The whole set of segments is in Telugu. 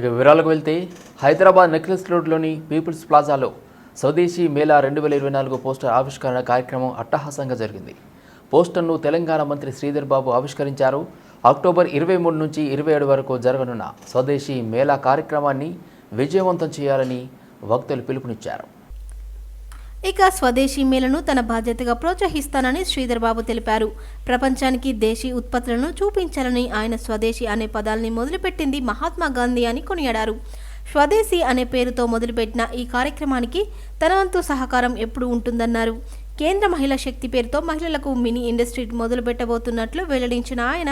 ఇక వివరాలకు వెళ్తే హైదరాబాద్ నెక్లెస్ రోడ్లోని పీపుల్స్ ప్లాజాలో స్వదేశీ మేళా రెండు వేల ఇరవై నాలుగు పోస్టర్ ఆవిష్కరణ కార్యక్రమం అట్టహాసంగా జరిగింది. పోస్టర్ను తెలంగాణ మంత్రి శ్రీధర్ బాబు ఆవిష్కరించారు. అక్టోబర్ ఇరవై మూడు నుంచి ఇరవై ఏడు వరకు జరగనున్న స్వదేశీ మేళా కార్యక్రమాన్ని విజయవంతం చేయాలని వక్తలు పిలుపునిచ్చారు. ఇక స్వదేశీ మేళను తన బాధ్యతగా ప్రోత్సహిస్తానని శ్రీధర్ బాబు తెలిపారు. ప్రపంచానికి దేశీ ఉత్పత్తులను చూపించాలని ఆయన స్వదేశీ అనే పదాల్ని మొదలుపెట్టింది మహాత్మా గాంధీ అని కొనియాడారు. స్వదేశీ అనే పేరుతో మొదలుపెట్టిన ఈ కార్యక్రమానికి తన వంతు సహకారం ఎప్పుడు ఉంటుందన్నారు. కేంద్ర మహిళా శక్తి పేరుతో మహిళలకు మినీ ఇండస్ట్రీ మొదలు పెట్టబోతున్నట్లు వెల్లడించిన ఆయన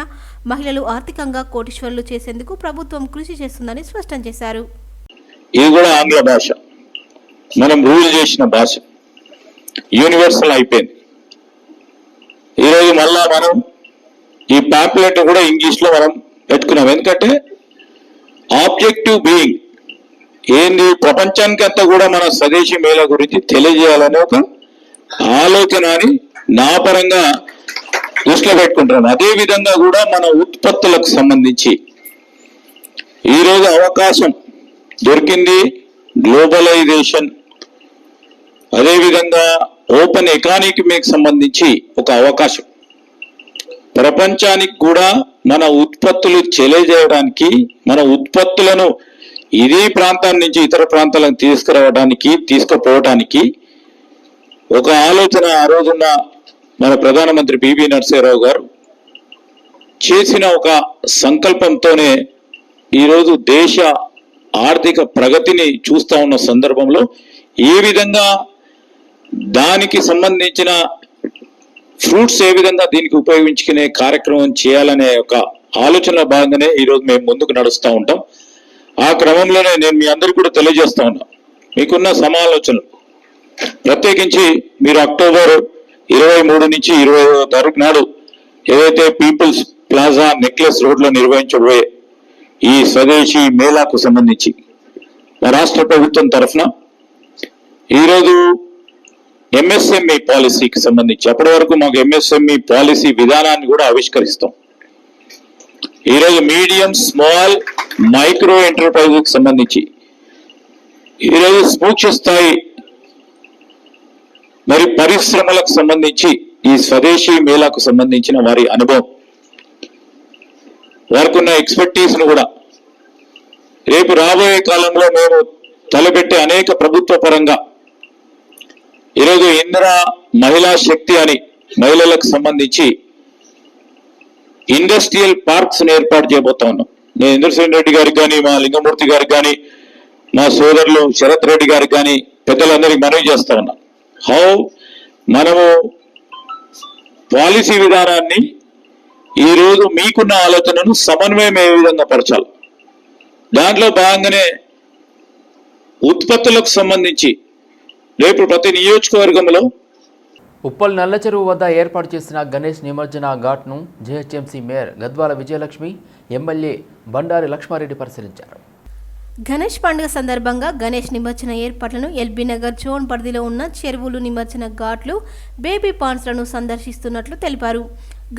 మహిళలు ఆర్థికంగా కోటీశ్వరులు చేసేందుకు ప్రభుత్వం కృషి చేస్తుందని స్పష్టం చేశారు. ఇది కూడా ఆంగ్ల భాష. మనం రూల్ చేసిన భాష. యూనివర్సల్ అయిపోయింది. ఈరోజు మళ్ళా మనం ఈ పాంప్లెట్ కూడా ఇంగ్లీష్లో మనం పెట్టుకున్నాం ఎందుకంటే ఆబ్జెక్టివ్ బీయింగ్ ఏంది ప్రపంచానికి అంతా కూడా మన స్వదేశీ మేళ గురించి తెలియజేయాలనే ఒక ఆలోచన అని నా పరంగా దృష్టిలో పెట్టుకుంటున్నాను. అదేవిధంగా కూడా మన ఉత్పత్తులకు సంబంధించి ఈరోజు అవకాశం దొరికింది గ్లోబలైజేషన్. అదేవిధంగా ఓపెన్ ఎకానమీకి సంబంధించి ఒక అవకాశం. ప్రపంచానికి కూడా మన ఉత్పత్తులు తెలియజేయడానికి మన ఉత్పత్తులను ఇదే ప్రాంతం నుంచి ఇతర ప్రాంతాలకు తీసుకురావడానికి తీసుకుపోవడానికి ఒక ఆలోచన ఆ రోజున్న మన ప్రధానమంత్రి పివి నరసింహరావు గారు చేసిన ఒక సంకల్పంతోనే ఈరోజు దేశ ఆర్థిక ప్రగతిని చూస్తా ఉన్న సందర్భంలో ఏ విధంగా దానికి సంబంధించిన ఫ్రూట్స్ ఏ విధంగా దీనికి ఉపయోగించుకునే కార్యక్రమం చేయాలనే ఒక ఆలోచనలో భాగంగానే ఈరోజు మేము ముందుకు నడుస్తూ ఉంటాం. ఆ క్రమంలోనే నేను మీ అందరికీ కూడా తెలియజేస్తూ ఉన్నా. మీకున్న సమాలోచనలు. ప్రత్యేకించి మీరు అక్టోబర్ ఇరవై మూడు నుంచి ఇరవై తారీఖు నాడు ఏదైతే పీపుల్స్ ప్లాజా నెక్లెస్ రోడ్లో నిర్వహించబోయే ఈ స్వదేశీ మేళాకు సంబంధించి రాష్ట్ర ప్రభుత్వం తరఫున ఈరోజు ఎంఎస్ఎంఈ పాలసీకి సంబంధించి అప్పటి వరకు మాకు ఎంఎస్ఎంఈ పాలసీ విధానాన్ని కూడా ఆవిష్కరిస్తాం. ఈరోజు మీడియం స్మాల్ మైక్రో ఎంటర్ప్రైజెస్కి సంబంధించి ఈరోజు సూక్ష్మ స్థాయి మరి పరిశ్రమలకు సంబంధించి ఈ స్వదేశీ మేళాకు సంబంధించిన వారి అనుభవం వారికి ఉన్న ఎక్స్పర్టీస్ కూడా రేపు రాబోయే కాలంలో మేము తలపెట్టే అనేక ప్రభుత్వ పరంగా ఈరోజు ఇందిరా మహిళా శక్తి అని మహిళలకు సంబంధించి ఇండస్ట్రియల్ పార్క్స్ ఏర్పాటు చేయబోతా ఉన్నాం నేను ఇంద్రసేన్ రెడ్డి గారికి కానీ మా లింగమూర్తి గారికి కానీ మా సోదరులు శరత్ రెడ్డి గారికి కానీ పెద్దలందరికీ మనవి చేస్తా ఉన్నా. హౌ మనము పాలసీ విధానాన్ని ఈ రోజు మీకున్న ఆలోచనను సమన్వయం ఏ విధంగా పరచాలి? దాంట్లో భాగంగానే ఉత్పత్తులకు సంబంధించి రేపు ప్రతి నియోజకవర్గంలో ఉప్పల్ నల్ల చెరువు వద్ద ఏర్పాటు చేసిన గణేష్ నిమజ్జన ఘాట్ను GHMC mayor Gadwala Vijayalakshmi MLA Bandari Laxmareddy పరిశీలించారు. గణేష్ పండుగ సందర్భంగా గణేష్ నిమజ్జన ఏర్పాట్లను ఎల్బీ నగర్ జోన్ పరిధిలో ఉన్న చెరువులు నిమజ్జన ఘాట్లు బేబీ పాండ్స్లను సందర్శిస్తున్నట్లు తెలిపారు.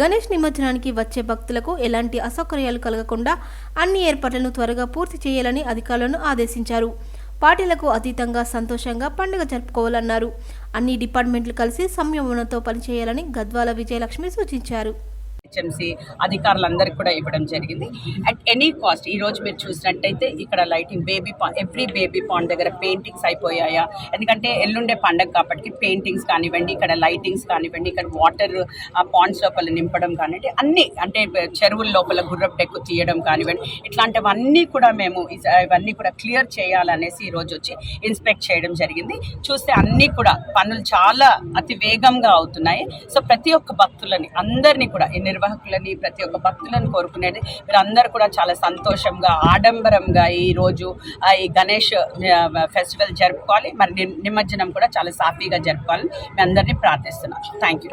గణేష్ నిమజ్జనానికి వచ్చే భక్తులకు ఎలాంటి అసౌకర్యాలు కలగకుండా అన్ని ఏర్పాట్లను త్వరగా పూర్తి చేయాలని అధికారులను ఆదేశించారు. పార్టీలకు అతీతంగా సంతోషంగా పండుగ జరుపుకోవాలన్నారు. అన్ని డిపార్ట్మెంట్లు కలిసి సంయమనంతో పనిచేయాలని గద్వాల విజయలక్ష్మి సూచించారు. హెచ్ఎంసీ అధికారులందరికీ కూడా ఇవ్వడం జరిగింది. అట్ ఎనీ కాస్ట్ ఈ రోజు మీరు చూసినట్టయితే ఇక్కడ lighting baby every baby pond దగ్గర పెయింటింగ్స్ అయిపోయాయా? ఎందుకంటే ఎల్లుండే పండగ కాబట్టి పెయింటింగ్స్ కానివ్వండి ఇక్కడ లైటింగ్స్ కానివ్వండి ఇక్కడ వాటర్ ఆ పాండ్స్ లోపల నింపడం కానివ్వండి అన్నీ అంటే చెరువుల లోపల గుర్రపు డెక్కు తీయడం కానివ్వండి ఇట్లాంటివన్నీ కూడా మేము ఇవన్నీ కూడా క్లియర్ చేయాలనేసి ఈ రోజు వచ్చి ఇన్స్పెక్ట్ చేయడం జరిగింది. చూస్తే అన్నీ కూడా పనులు చాలా అతి వేగంగా అవుతున్నాయి. సో ప్రతి ఒక్క భక్తులని అందరినీ కూడా ఎన్ని నిర్వాహకులని ప్రతి ఒక్క భక్తులను కోరుకునేది మీరందరూ కూడా చాలా సంతోషంగా ఆడంబరంగా ఈ రోజు ఆ, ఈ గణేష్ ఫెస్టివల్ జరుపుకోవాలి. మరి నిమజ్జనం కూడా చాలా సాఫీగా జరుపుకోవాలని మీ అందరినీ ప్రార్థిస్తున్నాను థ్యాంక్ యూ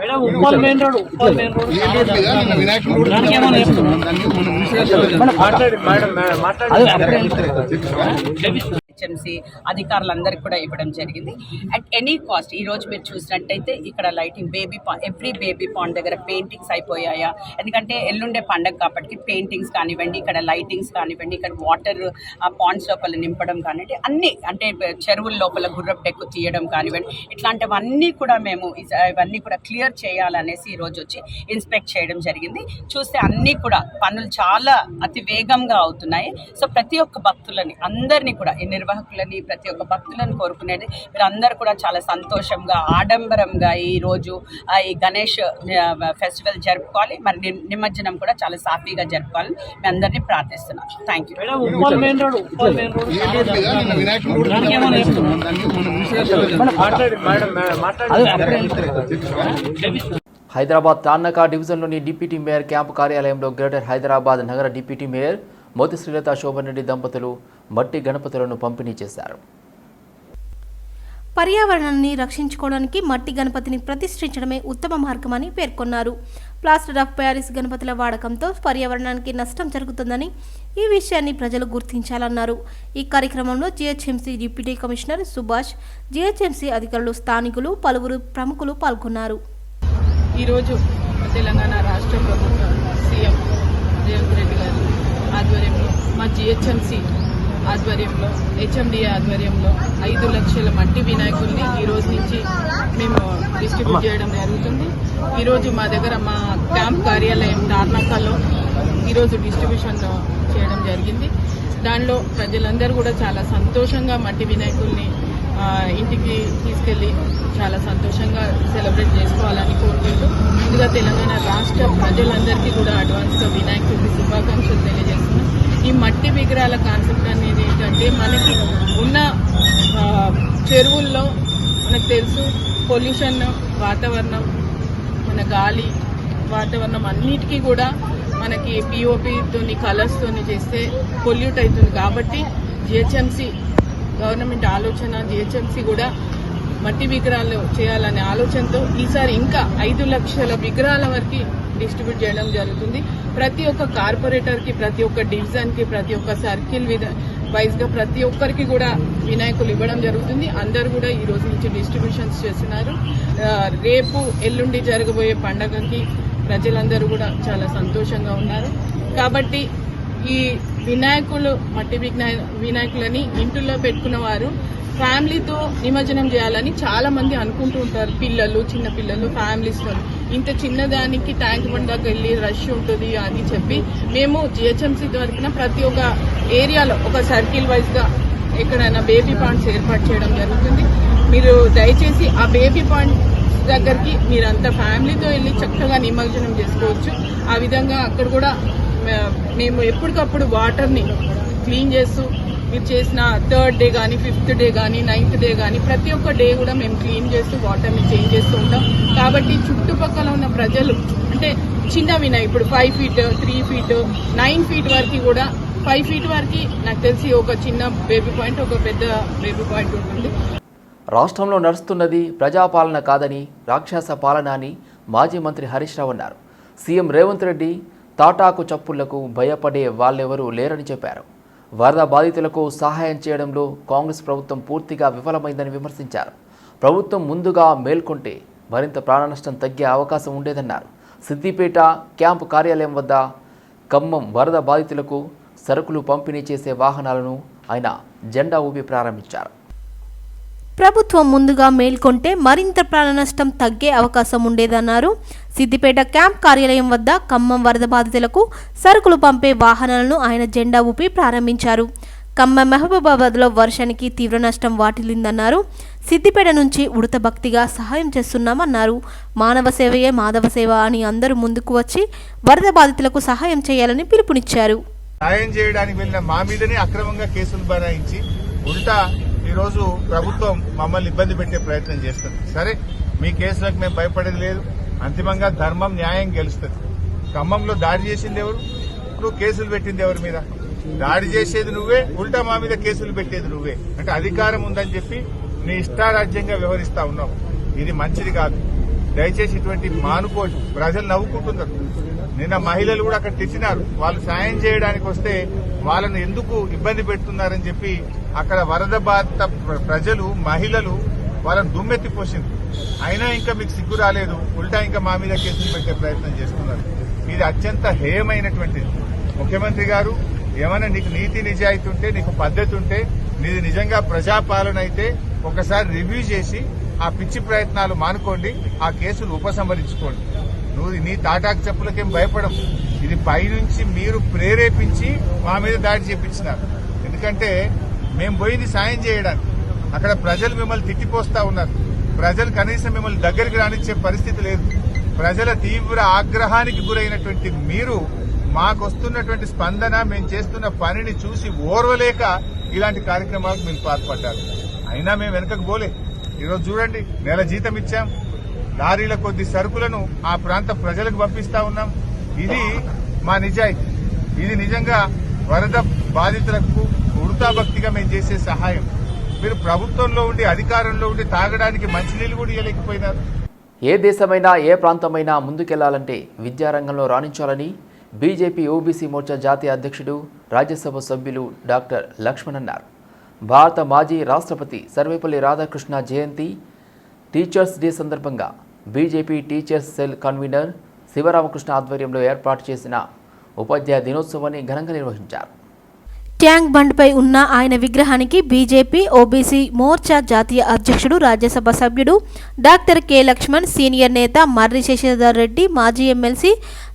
మాట్లాడి జిహెచ్ఎంసీ అధికారులందరికీ కూడా ఇవ్వడం జరిగింది. అట్ ఎనీ కాస్ట్ ఈ రోజు మీరు చూసినట్టయితే ఇక్కడ lighting baby pond every baby pond దగ్గర పెయింటింగ్స్ అయిపోయాయా? ఎందుకంటే ఎల్లుండే పండగ కాబట్టి పెయింటింగ్స్ కానివ్వండి ఇక్కడ లైటింగ్స్ కానివ్వండి ఇక్కడ వాటర్ ఆ పాండ్స్ లోపల నింపడం కానివ్వండి అన్ని అంటే చెరువుల లోపల గుర్రపు టెక్కు తీయడం కానివ్వండి ఇట్లాంటివన్నీ కూడా మేము ఇవన్నీ కూడా క్లియర్ చేయాలనేసి ఈ రోజు వచ్చి ఇన్స్పెక్ట్ చేయడం జరిగింది. చూస్తే అన్నీ కూడా పనులు చాలా అతి వేగంగా అవుతున్నాయి. సో ప్రతి ఒక్క భక్తులని అందరినీ కూడా ఈ నిర్వాహకులని ప్రతి ఒక్క భక్తులను కోరుకునేది. మీరందరూ కూడా చాలా సంతోషంగా ఆడంబరంగా ఈ రోజు ఆ, ఈ గణేష్ ఫెస్టివల్ జరుపుకోవాలి. మరి నిమజ్జనం కూడా చాలా సాఫీగా జరుపుకోవాలని మీ అందరినీ ప్రార్థిస్తున్నాను థ్యాంక్ యూ. హైదరాబాద్ తాన్నక డివిజన్లోని డిప్యూటీ మేయర్ క్యాంపు కార్యాలయంలో గ్రేటర్ హైదరాబాద్ నగర డిప్యూటీ మేయర్ మోతి శ్రీలత శోభన్ రెడ్డి దంపతులు మట్టి గణపతులను పంపిణీ చేశారు. పర్యావరణాన్ని రక్షించుకోవడానికి మట్టి గణపతిని ప్రతిష్ఠించడమే ఉత్తమ మార్గమని పేర్కొన్నారు. ప్లాస్టర్ ఆఫ్ ప్యారిస్ గణపతుల వాడకంతో పర్యావరణానికి నష్టం జరుగుతుందని ఈ విషయాన్ని ప్రజలు గుర్తించాలన్నారు. ఈ కార్యక్రమంలో GHMC deputy commissioner Subhash GHMC అధికారులు స్థానికులు పలువురు ప్రముఖులు పాల్గొన్నారు. ఈరోజు తెలంగాణ రాష్ట్ర ప్రభుత్వం సీఎం రేవంత్ రెడ్డి గారి ఆధ్వర్యంలో మా జిహెచ్ఎంసి ఆధ్వర్యంలో హెచ్ఎండిఏ ఆధ్వర్యంలో ఐదు లక్షల మట్టి వినాయకుల్ని ఈ రోజు నుంచి మేము డిస్ట్రిబ్యూట్ చేయడం జరుగుతుంది. ఈరోజు మా దగ్గర మా క్యాంప్ కార్యాలయం టార్నాకాలో ఈరోజు డిస్ట్రిబ్యూషన్ చేయడం జరిగింది. దానిలో ప్రజలందరూ కూడా చాలా సంతోషంగా మట్టి వినాయకుల్ని ఇంటికి తీసుకెళ్ళి చాలా సంతోషంగా సెలబ్రేట్ చేసుకోవాలని కోరుకుంటూ ముందుగా తెలంగాణ రాష్ట్ర ప్రజలందరికీ కూడా అడ్వాన్స్గా వినాయక చవితి శుభాకాంక్షలు తెలియజేస్తున్నాం. ఈ మట్టి విగ్రహాల కాన్సెప్ట్ అనేది ఏంటంటే మనకి ఉన్న చెరువుల్లో మనకు తెలుసు పొల్యూషన్ వాతావరణం మన గాలి వాతావరణం అన్నిటికీ కూడా మనకి పిఓపితోని కలర్స్తోని చేస్తే పొల్యూట్ అవుతుంది. కాబట్టి జిహెచ్ఎంసీ గవర్నమెంట్ ఆలోచన జిహెచ్ఎంసీ కూడా మట్టి విగ్రహాలు చేయాలనే ఆలోచనతో ఈసారి ఇంకా ఐదు లక్షల విగ్రహాల వరకు డిస్ట్రిబ్యూట్ చేయడం జరుగుతుంది. ప్రతి ఒక్క కార్పొరేటర్కి ప్రతి ఒక్క డివిజన్కి ప్రతి ఒక్క సర్కిల్ విధ వైజ్గా ప్రతి ఒక్కరికి కూడా వినాయకులు ఇవ్వడం జరుగుతుంది. అందరు కూడా ఈ రోజు నుంచి డిస్ట్రిబ్యూషన్స్ చేస్తున్నారు. రేపు ఎల్లుండి జరగబోయే పండగకి ప్రజలందరూ కూడా చాలా సంతోషంగా ఉన్నారు. కాబట్టి ఈ వినాయకులు మట్టి విఘ్నాయ వినాయకులని ఇంటిలో పెట్టుకున్న వారు ఫ్యామిలీతో నిమజ్జనం చేయాలని చాలా మంది అనుకుంటూ ఉంటారు. పిల్లలు చిన్న పిల్లలు ఫ్యామిలీస్తో ఇంత చిన్నదానికి ట్యాంక్ బండ్ దాకా వెళ్ళి రష్ ఉంటుంది అని చెప్పి మేము జిహెచ్ఎంసీ తరఫున ప్రతి ఒక్క ఏరియాలో ఒక సర్కిల్ వైజ్గా ఎక్కడైనా బేబీ పాయింట్స్ ఏర్పాటు చేయడం జరుగుతుంది. మీరు దయచేసి ఆ బేబీ పాయింట్ దగ్గరికి మీరంతా ఫ్యామిలీతో వెళ్ళి చక్కగా నిమజ్జనం చేసుకోవచ్చు. ఆ విధంగా అక్కడ కూడా మేము ఎప్పటికప్పుడు వాటర్ని క్లీన్ చేస్తూ మీరు చేసిన థర్డ్ డే కానీ ఫిఫ్త్ డే కానీ నైన్త్ డే కానీ ప్రతి ఒక్క డే కూడా మేము క్లీన్ చేస్తూ వాటర్ని చేంజ్ చేస్తూ ఉంటాం. కాబట్టి చుట్టుపక్కల ఉన్న ప్రజలు అంటే చిన్నవినా ఇప్పుడు five feet three feet nine feet వరకు కూడా ఫైవ్ ఫీట్ వరకు నాకు తెలిసి ఒక చిన్న బేబీ పాయింట్ ఒక పెద్ద బేబీ పాయింట్ ఉంటుంది. రాష్ట్రంలో నడుస్తున్నది ప్రజాపాలన కాదని రాక్షస పాలన అని మాజీ మంత్రి హరీష్ రావు అన్నారు. సీఎం రేవంత్ రెడ్డి తాటాకు చప్పుళ్ళకు భయపడే వాళ్ళెవరూ లేరని చెప్పారు. వరద బాధితులకు సహాయం చేయడంలో కాంగ్రెస్ ప్రభుత్వం పూర్తిగా విఫలమైందని విమర్శించారు. ప్రభుత్వం ముందుగా మేల్కొంటే మరింత ప్రాణనష్టం తగ్గే అవకాశం ఉండేదన్నారు. సిద్దిపేట క్యాంపు కార్యాలయం వద్ద ఖమ్మం వరద బాధితులకు సరుకులు పంపిణీ చేసే వాహనాలను ఆయన జెండా ఊపి ప్రారంభించారు. ప్రభుత్వం ముందుగా మేల్కొంటే మరింత ప్రాణ నష్టం తగ్గే అవకాశం ఉండేదన్నారు. సిద్దిపేట క్యాంప్ కార్యాలయం వద్ద ఖమ్మం వరద బాధితులకు సరుకులు పంపే వాహనాలను ఆయన జెండా ఊపి ప్రారంభించారు. ఖమ్మం మహబూబాబాద్లో వర్షానికి తీవ్ర నష్టం వాటిల్లిందన్నారు. సిద్దిపేట నుంచి ఉడత భక్తిగా సహాయం చేస్తున్నామన్నారు. మానవ సేవయే మాధవ సేవ అని అందరూ ముందుకు వచ్చి వరద బాధితులకు సహాయం చేయాలని పిలుపునిచ్చారు. సాయం చేయడానికి వెళ్ళిన మా మీదనే అక్రమంగా కేసులు బనాయించి ఉల్టా ఈరోజు ప్రభుత్వం మమ్మల్ని ఇబ్బంది పెట్టే ప్రయత్నం చేస్తుంది. సరే మీ కేసులకు మేము భయపడేది లేదు. అంతిమంగా ధర్మం న్యాయం గెలుస్తుంది. ఖమ్మంలో దాడి చేసింది ఎవరు? నువ్వు కేసులు పెట్టింది ఎవరి మీద? దాడి చేసేది నువ్వే ఉల్టా మా మీద కేసులు పెట్టేది నువ్వే. అంటే అధికారం ఉందని చెప్పి నీ ఇష్టారాజ్యంగా వ్యవహరిస్తా ఉన్నావు. ఇది మంచిది కాదు. దయచేసి ఇటువంటి మానుకోవచ్చు ప్రజలు నవ్వుకుంటున్నారు. నిన్న మహిళలు కూడా అక్కడ తెచ్చినారు వాళ్ళు సాయం చేయడానికి వస్తే వాళ్ళను ఎందుకు ఇబ్బంది పెడుతున్నారని చెప్పి అక్కడ వరద బాధిత ప్రజలు మహిళలు వాళ్ళని దుమ్మెత్తి పోసింది అయినా ఇంకా మీకు సిగ్గు రాలేదు. ఉల్టా ఇంకా మా మీద కేసులు పెట్టే ప్రయత్నం చేస్తున్నారు. ఇది అత్యంత హేయమైనటువంటిది ముఖ్యమంత్రి గారు ఏమైనా నీకు నీతి నిజాయితీ ఉంటే నీకు పద్ధతి ఉంటే నీది నిజంగా ప్రజాపాలన అయితే ఒకసారి రివ్యూ చేసి ఆ పిచ్చి ప్రయత్నాలు మానుకోండి ఆ కేసులు ఉపసంహరించుకోండి. నువ్వు నీ తాటాకు చెప్పులకేం భయపడం ఇది పైనుంచి మీరు ప్రేరేపించి మా మీద దాడి చేపించినారు. ఎందుకంటే మేము పోయింది సాయం చేయడానికి. అక్కడ ప్రజలు మిమ్మల్ని తిట్టిపోస్తా ఉన్నారు. ప్రజలు కనీసం మిమ్మల్ని దగ్గరికి రానిచ్చే పరిస్థితి లేదు. ప్రజల తీవ్ర ఆగ్రహానికి గురైనటువంటి మీరు మాకు వస్తున్నటువంటి స్పందన మేము చేస్తున్న పనిని చూసి ఓర్వలేక ఇలాంటి కార్యక్రమాలకు మీరు పాల్పడ్డారు. అయినా మేము వెనకకు పోలే. ఈరోజు చూడండి నెల జీతం ఇచ్చాం. లారీల కొద్ది సరుకులను ఆ ప్రాంత ప్రజలకు పంపిస్తా ఉన్నాం. ఇది మా నిజాయితీ. ఇది నిజంగా వరద బాధితులకు ఉడతాభక్తిగా మేము చేసే సహాయం. మీరు ప్రభుత్వంలో ఉండి అధికారంలో ఉండి తాగడానికి మంచినీళ్ళు కూడా ఇవ్వలేకపోయినారు ఏ దేశమైనా ఏ ప్రాంతమైనా ముందుకెళ్ళాలంటే విద్యారంగంలో రాణించాలని బీజేపీ ఓబీసీ మోర్చా జాతీయ అధ్యక్షుడు రాజ్యసభ సభ్యులు డాక్టర్ లక్ష్మణ్ అన్నారు. భారత మాజీ రాష్ట్రపతి సర్వేపల్లి రాధాకృష్ణ జయంతి టీచర్స్ డే సందర్భంగా BJP teachers cell convener Sivaramakrishna ఆధ్వర్యంలో ఏర్పాటు చేసిన ఉపాధ్యాయ దినోత్సవాన్ని ఘనంగా నిర్వహించారు. ట్యాంక్ బండ్పై ఉన్న ఆయన విగ్రహానికి బీజేపీ ఓబీసీ మోర్చా జాతీయ అధ్యక్షుడు రాజ్యసభ సభ్యుడు డాక్టర్ కె లక్ష్మణ్ సీనియర్ నేత మర్రి శశిధర్ రెడ్డి మాజీ ఎమ్మెల్సీ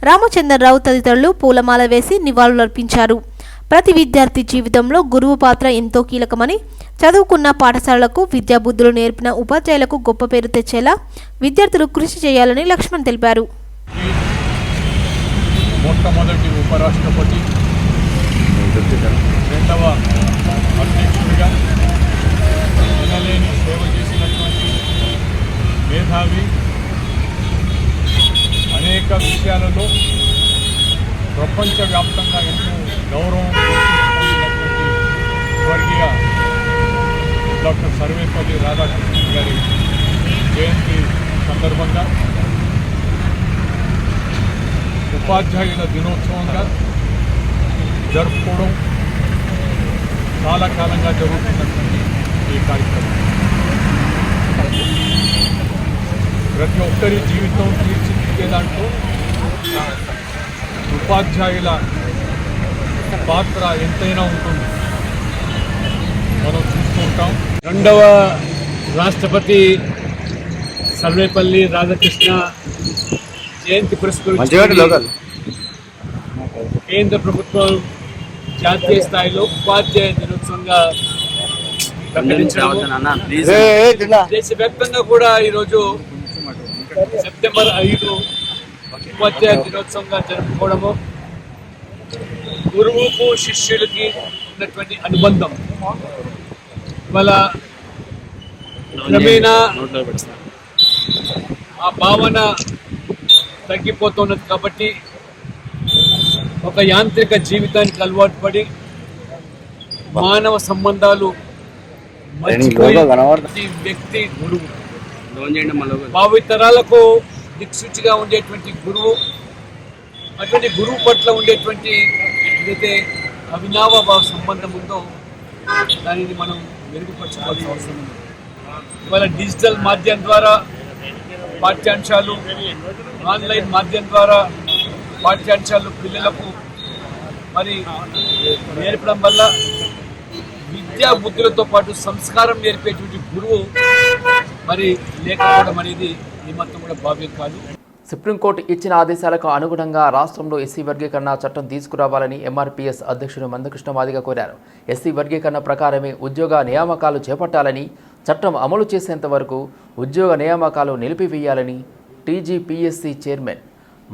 రామచంద్రరావు తదితరులు పూలమాల వేసి నివాళులర్పించారు. ప్రతి విద్యార్థి జీవితంలో గురువు పాత్ర ఎంతో కీలకమని చదువుకున్న పాఠశాలలకు విద్యాబుద్ధులు నేర్పిన ఉపాధ్యాయులకు గొప్ప పేరు తెచ్చేలా విద్యార్థులు కృషి చేయాలని లక్ష్మణ్ తెలిపారు. మొట్టమొదటి ఉపరాష్ట్రపతి రెండవ అధ్యక్షుడిగా ఎనలేని సేవ చేసినటువంటి మేధావి అనేక విషయాలలో ప్రపంచవ్యాప్తంగా ఎంతో గౌరవం పొందినటువంటి స్వర్గీయ డాక్టర్ సర్వేపల్లి రాధాకృష్ణన్ గారి జయంతి సందర్భంగా ఉపాధ్యాయుల దినోత్సవంగా జరుపుకోవడం చాలా కాలంగా జరుగుతున్నటువంటి ఈ కార్యక్రమం ప్రతి ఒక్కరి జీవితం తీర్చిదిద్దే దాంట్లో ఉపాధ్యాయుల పాత్ర ఎంతైనా ఉంటుంది. మనం చూస్తూ ఉంటాం రెండవ రాష్ట్రపతి సర్వేపల్లి రాధాకృష్ణ జయంతి పురస్కరించుకొని కేంద్ర ప్రభుత్వం జాతీయ స్థాయిలో ఉపాధ్యాయ దినోత్సవంగా ప్రకటించడం దేశవ్యాప్తంగా కూడా ఈరోజు సెప్టెంబర్ ఐదు ఉపాధ్యాయ దినోత్సవంగా జరుపుకోవడము. గురువుకు శిష్యులకి ఉన్నటువంటి అనుబంధం. ఇవాళ క్రమేణా ఆ భావన తగ్గిపోతున్నది కాబట్టి ఒక యాంత్రిక జీవితానికి అలవాటు పడి మానవ సంబంధాలు వ్యక్తి గురువు. భావితరాలకు దిక్సూచిగా ఉండేటువంటి గురువు అటువంటి గురువు పట్ల ఉండేటువంటి ఏదైతే అవినావ సంబంధం ఉందో దానిని మనం మెరుగుపరచుకోవాల్సిన అవసరం ఉంది. ఇవాళ డిజిటల్ మాధ్యమం ద్వారా పాఠ్యాంశాలు ఆన్లైన్ మాధ్యమం ద్వారా పాఠ్యాంశాలు పిల్లలకు మరి నేర్పడం వల్ల విద్యా బుద్ధులతో పాటు సంస్కారం నేర్పేటువంటి గురువు మరి లేకపోవడం అనేది ఏమాత్రం కూడా భావ్యం కాదు. సుప్రీంకోర్టు ఇచ్చిన ఆదేశాలకు అనుగుణంగా రాష్ట్రంలో ఎస్సీ వర్గీకరణ చట్టం తీసుకురావాలని ఎంఆర్పీఎస్ అధ్యక్షుడు మందకృష్ణ మాదిగ కోరారు. ఎస్సీ వర్గీకరణ ప్రకారమే ఉద్యోగ నియామకాలు చేపట్టాలని చట్టం అమలు చేసేంత వరకు ఉద్యోగ నియామకాలు నిలిపివేయాలని టీజీపీఎస్సీ చైర్మన్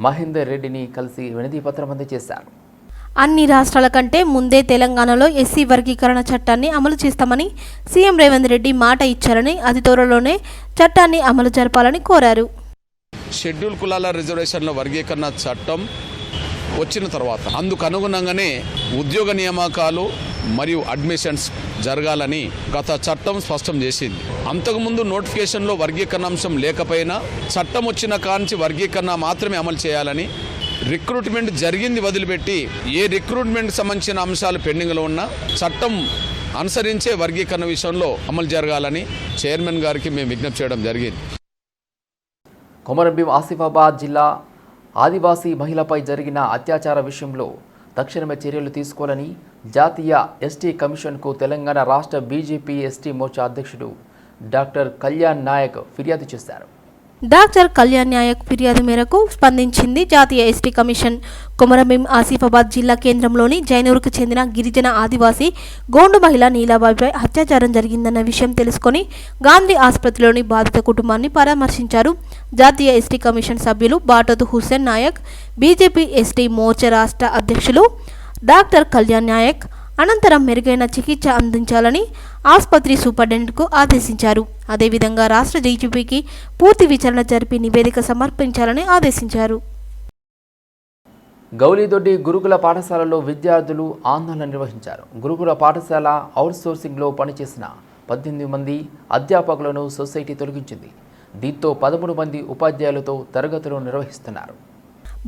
మహేందర్ రెడ్డిని కలిసి వినతిపత్రం అందజేశారు. అన్ని రాష్ట్రాల కంటే ముందే తెలంగాణలో ఎస్సీ వర్గీకరణ చట్టాన్ని అమలు చేస్తామని సీఎం రేవంత్ రెడ్డి మాట ఇచ్చారని అతి త్వరలోనే చట్టాన్ని అమలు జరపాలని కోరారు. షెడ్యూల్ కులాల రిజర్వేషన్ల వర్గీకరణ చట్టం వచ్చిన తర్వాత అందుకు అనుగుణంగానే ఉద్యోగ నియామకాలు మరియు అడ్మిషన్స్ జరగాలని గత చట్టం స్పష్టం చేసింది. అంతకుముందు నోటిఫికేషన్లో వర్గీకరణ అంశం లేకపోయినా చట్టం వచ్చిన కాంచి వర్గీకరణ మాత్రమే అమలు చేయాలని రిక్రూట్మెంట్ జరిగింది వదిలిపెట్టి ఏ రిక్రూట్మెంట్ సంబంధించిన అంశాలు పెండింగ్లో ఉన్నా చట్టం అనుసరించే వర్గీకరణ విషయంలో అమలు జరగాలని చైర్మన్ గారికి మేము విజ్ఞప్తి చేయడం జరిగింది. కొమరంభీం ఆసిఫాబాద్ జిల్లా ఆదివాసీ మహిళపై జరిగిన అత్యాచార విషయంలో తక్షణమే చర్యలు తీసుకోవాలని జాతీయ ఎస్టీ కమిషన్కు తెలంగాణ రాష్ట్ర బీజేపీ ఎస్టీ మోర్చా అధ్యక్షుడు డాక్టర్ కళ్యాణ్ నాయక్ ఫిర్యాదు చేశారు. డాక్టర్ కళ్యాణ్ నాయక్ ఫిర్యాదు మేరకు స్పందించింది జాతీయ ఎస్టీ కమిషన్. కొమరంభీం ఆసిఫాబాద్ జిల్లా కేంద్రంలోని జైనూరుకు చెందిన గిరిజన ఆదివాసీ గోండు మహిళ నీలాబాయిపై అత్యాచారం జరిగిందన్న విషయం తెలుసుకొని గాంధీ ఆసుపత్రిలోని బాధిత కుటుంబాన్ని పరామర్శించారు. జాతీయ ఎస్టీ కమిషన్ సభ్యులు బాటత్ హుస్సేన్ నాయక్ బీజేపీ ఎస్టీ మోర్చా రాష్ట్ర అధ్యక్షులు డాక్టర్ కళ్యాణ్ నాయక్ అనంతరం మెరుగైన చికిత్స అందించాలని ఆసుపత్రి సూపరింటెండెంట్కు ఆదేశించారు. అదేవిధంగా రాష్ట్ర డీజీపీకి పూర్తి విచారణ జరిపి నివేదిక సమర్పించాలని ఆదేశించారు. గౌలీదొడ్డి గురుకుల పాఠశాలలో విద్యార్థులు ఆందోళన నిర్వహించారు. గురుకుల పాఠశాల అవుట్సోర్సింగ్లో పనిచేసిన పద్దెనిమిది మంది అధ్యాపకులను సొసైటీ తొలగించింది. దీంతో పదమూడు మంది ఉపాధ్యాయులతో తరగతులు నిర్వహిస్తున్నారు.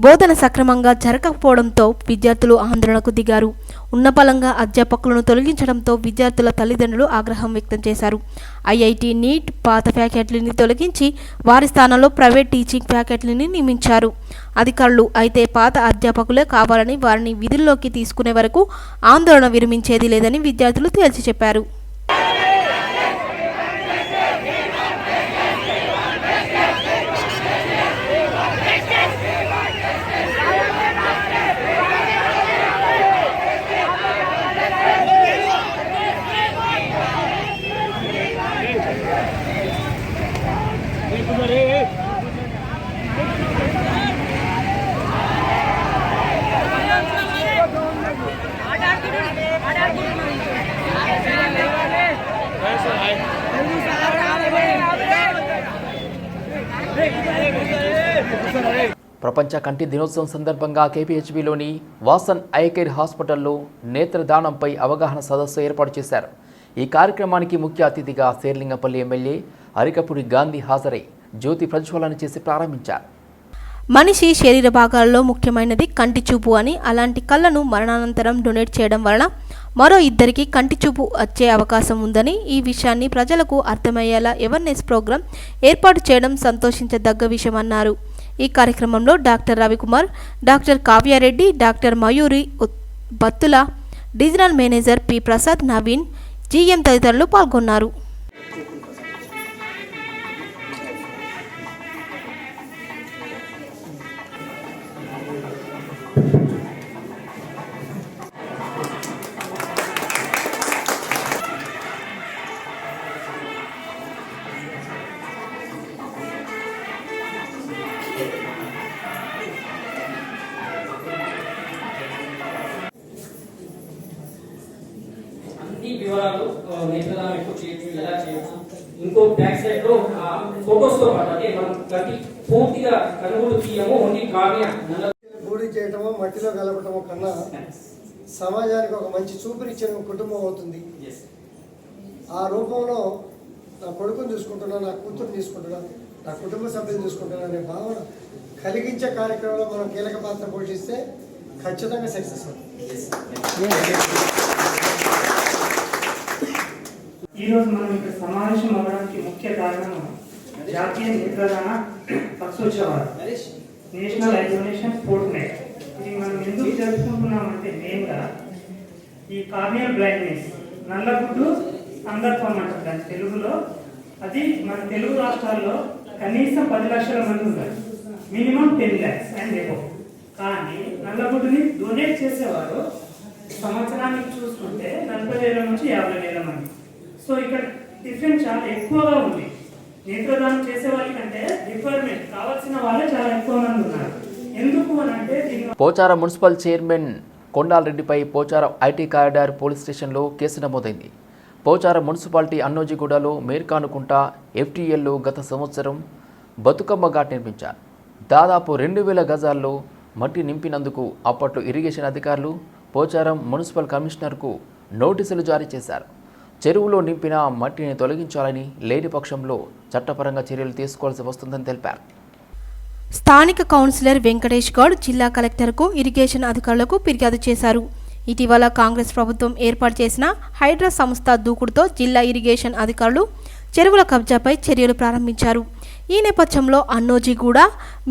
బోధన సక్రమంగా జరగకపోవడంతో విద్యార్థులు ఆందోళనకు దిగారు. ఉన్నపలంగా అధ్యాపకులను తొలగించడంతో విద్యార్థుల తల్లిదండ్రులు ఆగ్రహం వ్యక్తం చేశారు. ఐఐటి నీట్ పాత ఫ్యాకల్టీని తొలగించి వారి స్థానంలో ప్రైవేట్ టీచింగ్ ఫ్యాకల్టీని నియమించారు. అధికారులు అయితే పాత అధ్యాపకులే కావాలని వారిని విధుల్లోకి తీసుకునే వరకు ఆందోళన విరమించేది లేదని విద్యార్థులు తేల్చి చెప్పారు. ప్రపంచ కంటి దినోత్సవం సందర్భంగా కేపీహెచ్బిలోని వాసన్ ఐకేర్ హాస్పిటల్లో నేత్రదానంపై అవగాహన సదస్సు ఏర్పాటు చేశారు. ఈ కార్యక్రమానికి ముఖ్య అతిథిగా శేర్లింగపల్లి ఎమ్మెల్యే అరికపూడి గాంధీ హాజరై జ్యోతి ప్రజ్వలన చేసి ప్రారంభించారు. మనిషి శరీర భాగాల్లో ముఖ్యమైనది కంటి చూపు అని అలాంటి కళ్ళను మరణానంతరం డొనేట్ చేయడం వలన మరో ఇద్దరికి కంటి చూపు వచ్చే అవకాశం ఉందని ఈ విషయాన్ని ప్రజలకు అర్థమయ్యేలా అవేర్నెస్ ప్రోగ్రాం ఏర్పాటు చేయడం సంతోషించదగ్గ విషయమన్నారు. ఈ కార్యక్రమంలో doctor Ravikumar doctor Kavyareddy doctor Mayuri ఉత్- Battula divisional manager P Prasad Naveen GM తదితరులు పాల్గొన్నారు. సమాజానికి ఒక మంచి చూపునిచ్చిన కుటుంబం అవుతుంది. ఆ రూపంలో నా కొడుకుని చూసుకుంటున్నా నా కూతురు తీసుకుంటున్నా నా కుటుంబ సభ్యులు చూసుకుంటున్నా అనే భావన కలిగించే కార్యక్రమంలో మనం కీలక పాత్ర పోషిస్తే ఖచ్చితంగా సక్సెస్ అవుతుంది ఈరోజు మనం ఇక్కడ సమావేశం అవ్వడానికి ముఖ్య కారణం జాతీయ నేత్రదాన పక్షోత్సవాలు. నేషనల్ ఐజోనేషన్ స్పోర్ట్ నైట్ ఇది మనం ఎందుకు జరుపుకుంటున్నామంటే మెయిన్గా ఈ కార్నియల్ బ్లైండ్నెస్ నల్లగుడ్డు అంధత్వం అంటారు దాని తెలుగులో అది మన తెలుగు రాష్ట్రాల్లో కనీసం పది లక్షల మంది ఉన్నారు. Minimum ten lakhs and above కానీ నల్లగుడ్డుని డొనేట్ చేసేవారు సంవత్సరానికి చూసుకుంటే నలభై వేల నుంచి యాభై వేల మంది. సో ఇక్కడ డిఫరెన్స్ చాలా ఎక్కువగా ఉంది. నేత్రదానం చేసే వాళ్ళకంటే డిఫర్మెంట్ కావాల్సిన వాళ్ళే చాలా ఎక్కువ మంది ఉన్నారు. ఎందుకు పోచారం మున్సిపల్ చైర్మన్ కొండాలరెడ్డిపై పోచారం ఐటీ కారిడార్ పోలీస్ స్టేషన్లో కేసు నమోదైంది. పోచారం మున్సిపాలిటీ అన్నోజిగూడలో మేర్కానుకుంట ఎఫ్టీఎల్లో గత సంవత్సరం బతుకమ్మ ఘాట్ నిర్మించారు. దాదాపు రెండు వేల గజాల్లో మట్టి నింపినందుకు అప్పట్లో ఇరిగేషన్ అధికారులు పోచారం మున్సిపల్ కమిషనర్కు నోటీసులు జారీ చేశారు. చెరువులో నింపిన మట్టిని తొలగించాలని లేని పక్షంలో చట్టపరంగా చర్యలు తీసుకోవాల్సి వస్తుందని తెలిపారు. స్థానిక కౌన్సిలర్ వెంకటేష్ గౌడ్ జిల్లా కలెక్టర్కు ఇరిగేషన్ అధికారులకు ఫిర్యాదు చేశారు. ఇటీవల కాంగ్రెస్ ప్రభుత్వం ఏర్పాటు చేసిన హైడ్రా సంస్థ దూకుడుతో జిల్లా ఇరిగేషన్ అధికారులు చెరువుల కబ్జాపై చర్యలు ప్రారంభించారు. ఈ నేపథ్యంలో అన్నోజీగూడ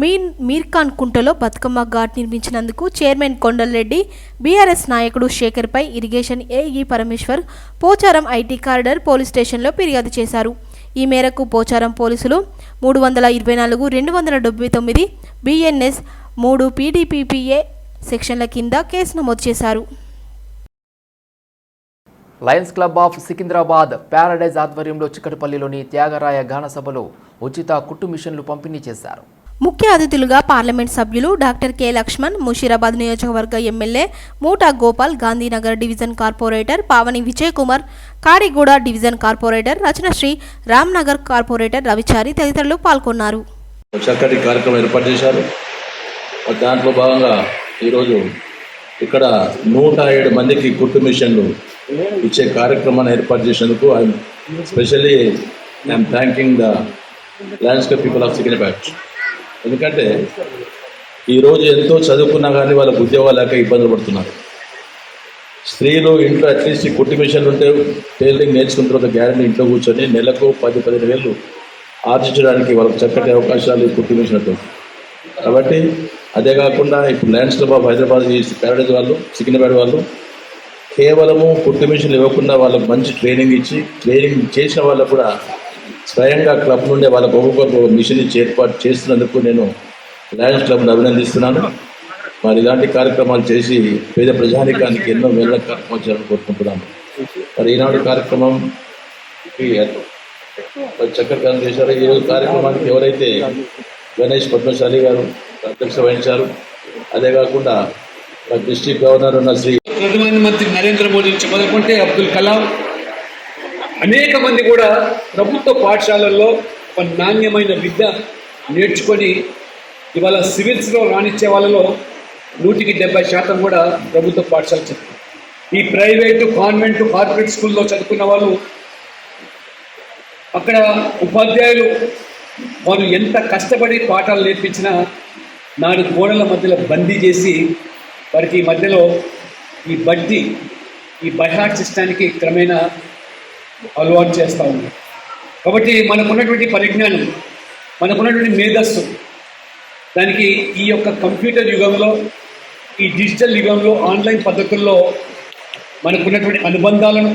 మీర్ మీర్ఖాన్ కుంటలో బతుకమ్మ ఘాట్ నిర్మించినందుకు చైర్మన్ కొండలరెడ్డి బీఆర్ఎస్ నాయకుడు శేఖర్పై irrigation AE Parameshwar Pocharam IT corridor police స్టేషన్లో ఫిర్యాదు చేశారు. ఈ మేరకు పోచారం పోలీసులు మూడు వందల ఇరవై నాలుగు రెండు వందల డెబ్బై తొమ్మిది బిఎన్ఎస్ మూడు పీడీపీపీఏ సెక్షన్ల కింద కేసు నమోదు చేశారు. Lions club of Secunderabad paradise ఆధ్వర్యంలో చిక్కటిపల్లిలోని త్యాగరాయ గాన సభలో ఉచిత కుట్టు మిషన్లు పంపిణీ చేశారు. ముఖ్య అతిథులుగా పార్లమెంట్ సభ్యులు డాక్టర్ కె లక్ష్మణ్ ముషీరాబాద్ నియోజకవర్గ MLA Muta Gopal Gandhinagar division corporator Pavani Vijay Kumar Kariguda division corporator Rachanasri Ramnagar corporator Ravichari తదితరులు పాల్గొన్నారు. చక్కటి కార్యక్రమం ఏర్పాటు చేశారు. దాంట్లో భాగంగా ఈరోజు ఇక్కడ నూట ఏడు మందికి గుర్తు మిషన్లు ఇచ్చే కార్యక్రమాన్ని ఏర్పాటు చేసినందుకు I specially I'm thanking the landscape people of Secunderabad ఎందుకంటే ఈరోజు ఎంతో చదువుకున్నా కానీ వాళ్ళకు ఉద్యోగాలు లేక ఇబ్బందులు పడుతున్నారు. స్త్రీలు ఇంట్లో అట్లీస్ట్ కుట్టి కుట్టు మిషన్లు ఉంటే టైలరింగ్ నేర్చుకున్న తర్వాత గ్యారెంటీ ఇంట్లో కూర్చొని నెలకు పది పదిహేను వేలు ఆర్జించడానికి వాళ్ళకి చక్కటి అవకాశాలు కుట్టి కుట్టు మిషన్ కాబట్టి అదే కాకుండా ఇప్పుడు lions club of Hyderabad paradise వాళ్ళు సికింద్రాబాద్ వాళ్ళు కేవలము కుట్టు మిషన్లు ఇవ్వకుండా వాళ్ళకు మంచి ట్రైనింగ్ ఇచ్చి ట్రైనింగ్ చేసిన వాళ్ళకు కూడా స్వయంగా క్లబ్ నుండే వాళ్ళ ఒక్కొక్కరు మిషన్ ఏర్పాటు చేస్తున్నందుకు నేను లయన్స్ క్లబ్ను అభినందిస్తున్నాను. మరి ఇలాంటి కార్యక్రమాలు చేసి పేద ప్రజానికానికి ఎన్నో మేళ్ళ కార్యక్రమాలు చేయాలని కోరుకుంటున్నాను. మరి ఈనాడు కార్యక్రమం చక్కగా చేశారు. ఈ కార్యక్రమానికి ఎవరైతే గణేష్ పద్మశాలి గారు అధ్యక్ష వహించారు. అదే కాకుండా మా డిస్ట్రిక్ట్ గవర్నర్ ఉన్న శ్రీ ప్రధానమంత్రి నరేంద్ర మోడీ నుంచి అబ్దుల్ కలాం అనేక మంది కూడా ప్రభుత్వ పాఠశాలల్లో ఒక నాణ్యమైన విద్య నేర్చుకొని ఇవాళ సివిల్స్లో రాణించే వాళ్ళలో నూటికి డెబ్బై శాతం కూడా ప్రభుత్వ పాఠశాల చదువు ఈ ప్రైవేటు కాన్వెంట్ కార్పొరేట్ స్కూల్లో చదువుకున్న వాళ్ళు అక్కడ ఉపాధ్యాయులు వాళ్ళు ఎంత కష్టపడి పాఠాలు నేర్పించినా నాలుగు గోడల మధ్యలో బందీ చేసి వారికి ఈ మధ్యలో ఈ బడ్డీ ఈ బైహార్ట్ సిస్టానికి క్రమేణా అలవాటు చేస్తూ ఉంది. కాబట్టి మనకున్నటువంటి పరిజ్ఞానం మనకున్నటువంటి మేధస్సు దానికి ఈ యొక్క కంప్యూటర్ యుగంలో ఈ డిజిటల్ యుగంలో ఆన్లైన్ పద్ధతుల్లో మనకున్నటువంటి అనుబంధాలను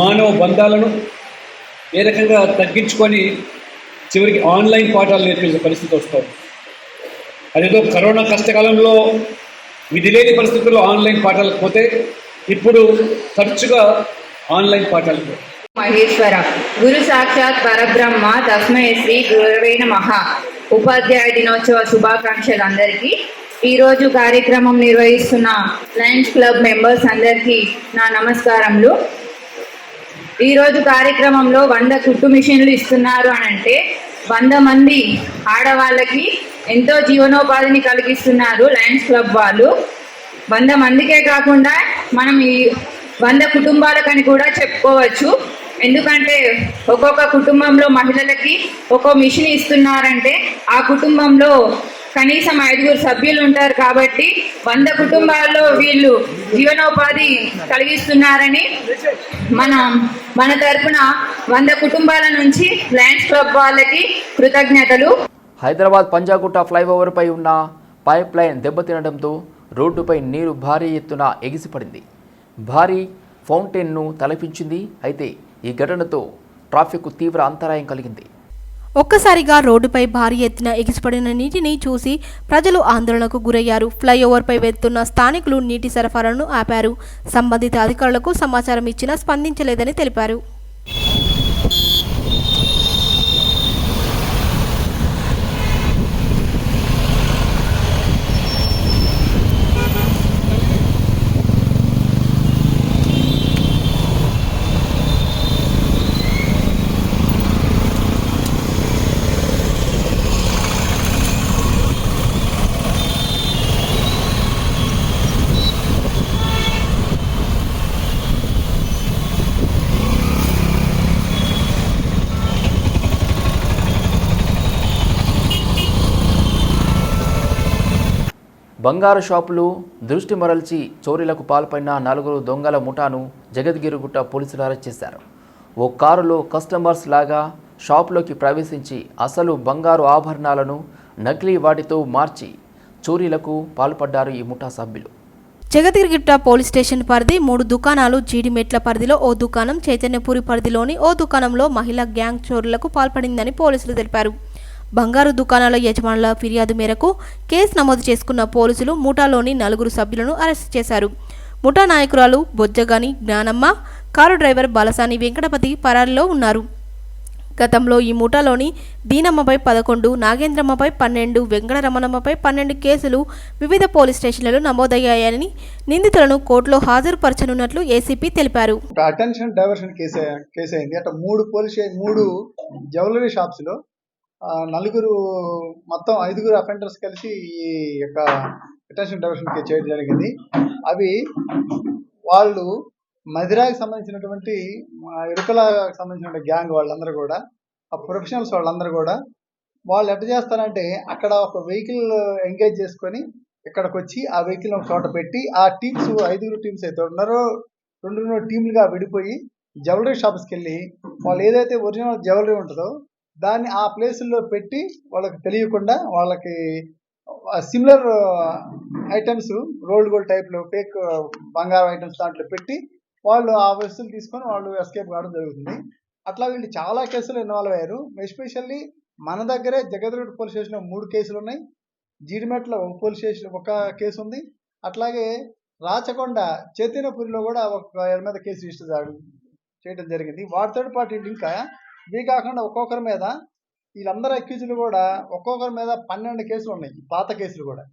మానవ బంధాలను ఏ రకంగా తగ్గించుకొని చివరికి ఆన్లైన్ పాఠాలు నేర్పించే పరిస్థితి వస్తుంది. అదేదో కరోనా కష్టకాలంలో విధి లేని పరిస్థితుల్లో ఆన్లైన్ పాఠాలకు పోతే ఇప్పుడు తరచుగా ఆన్లైన్ పాఠాలు. మహేశ్వర గురు సాక్షాత్ పరబ్రహ్మ తస్మై శ్రీ గురవే నమః. ఉపాధ్యాయ దినోత్సవ శుభాకాంక్షలు అందరికీ. ఈరోజు కార్యక్రమం నిర్వహిస్తున్న లయన్స్ క్లబ్ మెంబర్స్ అందరికీ నా నమస్కారములు. ఈరోజు కార్యక్రమంలో వంద కుట్టు మిషన్లు ఇస్తున్నారు అని అంటే వంద మంది ఆడవాళ్ళకి ఎంతో జీవనోపాధిని కలిగిస్తున్నారు లయన్స్ క్లబ్ వాళ్ళు. వంద మందికే కాకుండా మనం ఈ వంద కుటుంబాలకని కూడా చెప్పుకోవచ్చు. ఎందుకంటే ఒక్కొక్క కుటుంబంలో మహిళలకి ఒక్కో మిషన్ ఇస్తున్నారంటే ఆ కుటుంబంలో కనీసం ఐదుగురు సభ్యులు ఉంటారు కాబట్టి వంద కుటుంబాల్లో వీళ్ళు జీవనోపాధి కలిగిస్తున్నారని మన మన తరపున వంద కుటుంబాల నుంచి ల్యాండ్స్ క్లబ్ వాళ్ళకి కృతజ్ఞతలు. హైదరాబాద్ పంజాగుట్ట ఫ్లైఓవర్పై ఉన్న పైప్ లైన్ దెబ్బతినడంతో రోడ్డుపై నీరు భారీ ఎత్తున ఎగిసిపడింది. భారీ ఫౌంటైన్ను తలపించింది. అయితే ఈ ఘటనతో ట్రాఫిక్ తీవ్ర అంతరాయం కలిగింది. ఒక్కసారిగా రోడ్డుపై భారీ ఎత్తున ఎగిసిపడిన నీటిని చూసి ప్రజలు ఆందోళనకు గురయ్యారు. ఫ్లైఓవర్పై వెళ్తున్న స్థానికులు నీటి సరఫరాను ఆపారు. సంబంధిత అధికారులకు సమాచారం ఇచ్చినా స్పందించలేదని తెలిపారు. బంగారు షాపులు దృష్టి మరల్చి చోరీలకు పాల్పడిన నలుగురు దొంగల ముఠాను జగద్గిరిగుట్ట పోలీసులు అరెస్ట్ చేశారు. ఓ కారులో కస్టమర్స్ లాగా షాపులోకి ప్రవేశించి అసలు బంగారు ఆభరణాలను నకిలీ వాటితో మార్చి చోరీలకు పాల్పడ్డారు ఈ ముఠా సభ్యులు. జగతిగిట్ట పోలీస్ స్టేషన్ పరిధి మూడు దుకాణాలు జీడిమెట్ల పరిధిలో ఓ దుకాణం చైతన్యపురి పరిధిలోని ఓ దుకాణంలో మహిళా గ్యాంగ్ చోరులకు పాల్పడిందని పోలీసులు తెలిపారు. బంగారు దుకాణాల యజమానుల ఫిర్యాదు మేరకు కేసు నమోదు చేసుకున్న పోలీసులు ముఠాలోని నలుగురు సభ్యులను అరెస్ట్ చేశారు. ముఠా నాయకురాలు బొజ్జగాని జ్ఞానమ్మ కారు డ్రైవర్ బాలసాని వెంకటపతి పరారిలో ఉన్నారు. గతంలో ఈ ముఠాలోని దీనమ్మపై పదకొండు నాగేంద్రమ్మపై పన్నెండు వెంకటరమణమ్మపై పన్నెండు కేసులు వివిధ పోలీస్ స్టేషన్లలో నమోదయ్యాయని నిందితులను కోర్టులో హాజరుపరచనున్నట్లు ఏసీపీ తెలిపారు. అటెన్షన్ డైవర్షన్ కేసు కేసు అయింది అట్లా మూడు పోలీస్ మూడు జ్యువెలరీ షాప్స్లో నలుగురు మొత్తం ఐదుగురు అఫెండర్స్ కలిసి ఈ యొక్క అటెన్షన్ డైవర్షన్ చేయడం జరిగింది. అవి వాళ్ళు మదిరాకి సంబంధించినటువంటి ఆ, ఇరుకలకు సంబంధించిన గ్యాంగ్ వాళ్ళందరూ కూడా ఆ ప్రొఫెషనల్స్ వాళ్ళందరూ కూడా వాళ్ళు ఎట్లా చేస్తారంటే అక్కడ ఒక వెహికల్ ఎంగేజ్ చేసుకొని ఇక్కడికి వచ్చి ఆ వెహికల్ ఒక చోట పెట్టి ఆ టీమ్స్ ఐదుగురు టీమ్స్ అయితే ఉన్నారో రెండు రెండు టీంలుగా విడిపోయి జ్యువెలరీ షాప్స్కి వెళ్ళి వాళ్ళు ఏదైతే ఒరిజినల్ జ్యువెలరీ ఉంటుందో దాన్ని ఆ ప్లేసుల్లో పెట్టి వాళ్ళకి తెలియకుండా వాళ్ళకి సిమిలర్ ఐటమ్స్ రోల్డ్ గోల్డ్ టైప్లో ఫేక్ బంగారం ఐటమ్స్ దాంట్లో పెట్టి వాళ్ళు ఆ వస్తువులు తీసుకొని వాళ్ళు ఎస్కేప్ కావడం జరుగుతుంది. అట్లా వీళ్ళు చాలా కేసులు ఇన్వాల్వ్ అయ్యారు. ఎస్పెషల్లీ మన దగ్గరే జగద్రోడ్ పోలీస్ స్టేషన్లో మూడు కేసులు ఉన్నాయి. జీడిమెట్ల ఒక పోలీస్ స్టేషన్ ఒక కేసు ఉంది. అట్లాగే రాచకొండ చైతన్యపురిలో కూడా ఒక ఎడమీద మీద కేసు రిజిస్టర్ చేయడం జరిగింది. వాటితో పాటు ఇటు ఇంకా ఇవి కాకుండా ఒక్కొక్కరి మీద వీళ్ళందరూ అక్యూజులు కూడా ఒక్కొక్కరి మీద పన్నెండు కేసులు ఉన్నాయి. ఈ పాత కేసులు కూడా.